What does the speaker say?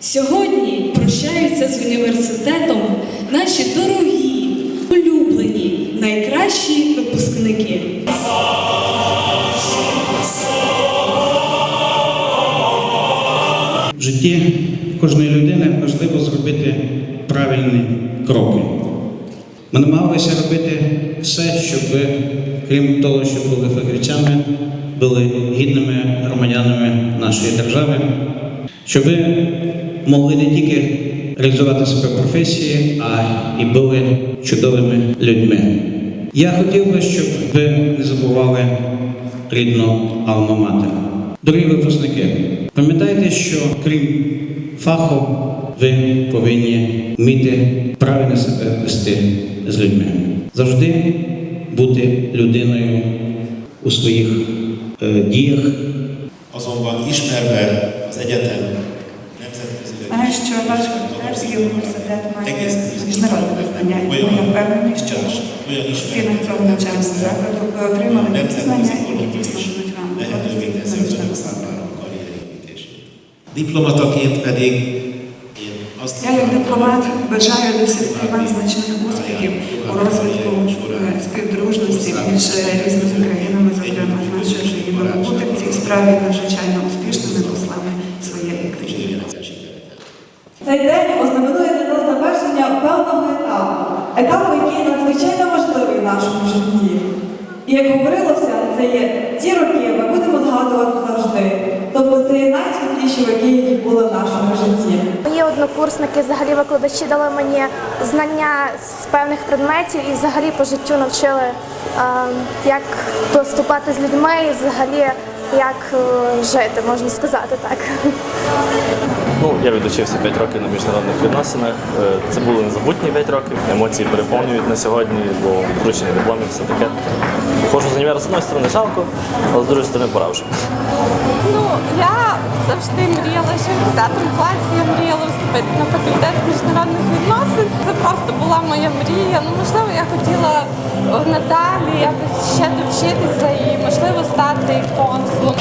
Сьогодні прощаються з університетом наші дорогі, улюблені, найкращі випускники. В житті кожної людини важливо зробити правильні кроки. Ми намагалися робити все, щоб ви, крім того, що були фахівцями, були гідними громадянами нашої держави, щоб ви могли не тільки реалізувати себе професії, а і були чудовими людьми. Я хотів би, щоб ви не забували рідну алма-матер. Дорогі випускники, пам'ятайте, що крім фаху, ви повинні вміти правильно себе вести з людьми. Завжди бути людиною у своїх е, діях, Azonban ismerve az egyetem nemzetközileg Знаю, що ваш факультет і університет має міжнародне визнання, і тому я впевнений, що в стінах цього навчального закладу ви отримали такі знання, які дійсно будуть вам lehetővé виходити teszi на az önök міжнародну számára a karrierépítését. Diplomataként pedig én azt Я як дипломат бажаю досягти вам значних успіхів у розвитку е, співдружності між е, різними країнами, зокрема з нашою країною, бути в цій справі надзвичайно успішними Цей день ознаменує для нас завершення певного етапу, етапу, який надзвичайно важливий в нашому житті. І як говорилося, це є ті роки, ми будемо згадувати завжди. Тобто це є найсвітліші роки, які були в нашому житті. Мої однокурсники, взагалі викладачі дали мені знання з певних предметів і взагалі по життю навчили, е, як поступати з людьми і взагалі як е, жити, можна сказати так. Ну, я відучився 5 років на міжнародних відносинах. Е, Це були незабутні 5 років. Емоції переповнюють на сьогодні, бо вручення дипломів все таке. Ходжу з універа з одної сторони жалко, але з другої сторони пора вже. Ну, я завжди мріяла, ще в 10 класі я мріяла вступити на факультет міжнародних була моя мрія. Ну, можливо, я хотіла о, надалі якось ще довчитися і, можливо, стати консулом.